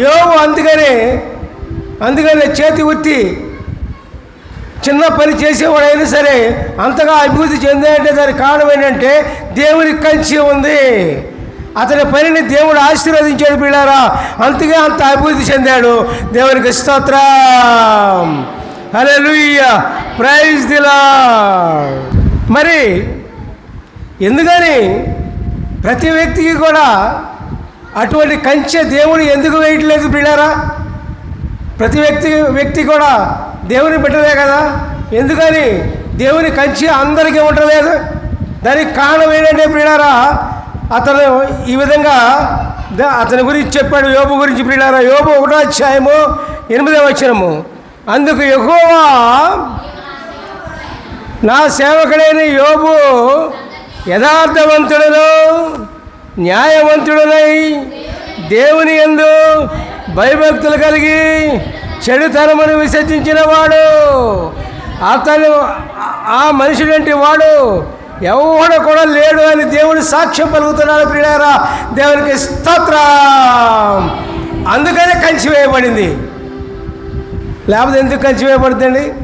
యోగు అందుకనే అందుకనే చేతి ఉత్తి చిన్న పని చేసేవాడైనా సరే అంతగా అభివృద్ధి చెందాయంటే దానికి కారణం ఏంటంటే దేవుని కంచి ఉంది. అతని పనిని దేవుడు ఆశీర్వదించాడు పిల్లారా అందుకే అంత అభివృద్ధి చెందాడు. దేవునికి స్తోత్రం. హలే ప్రైజ్ దిలా మరి ఎందుకని ప్రతి వ్యక్తికి కూడా అటువంటి కంచె దేవుని ఎందుకు వేయట్లేదు పిల్లారా ప్రతి వ్యక్తి వ్యక్తి కూడా దేవుని పెట్టలే కదా? ఎందుకని? దేవుని కంచి అందరికీ ఉండలేదు. దానికి కారణం ఏంటంటే ప్రియులారా అతను ఈ విధంగా అతని గురించి చెప్పాడు యోబు గురించి ప్రియులారా యోబు ఒకటో అధ్యాయము ఎనిమిదవ వచ్చినము అందుకు ఎక్కువ నా సేవకుడైన యోబు యథార్థవంతుడను న్యాయవంతుడనై దేవుని యందు భయభక్తులు కలిగి చెడుతనమును విసర్జించిన వాడు. అతను ఆ మనుషుడంటి వాడు ఎవడు కూడా లేడు అని దేవుడు సాక్ష్యం పలుకుతున్నాడు ప్రియారా దేవునికి స్తోత్రం. అందుకనే కంచి వేయబడింది. లేకపోతే ఎందుకు కంచి వేయబడుతుంది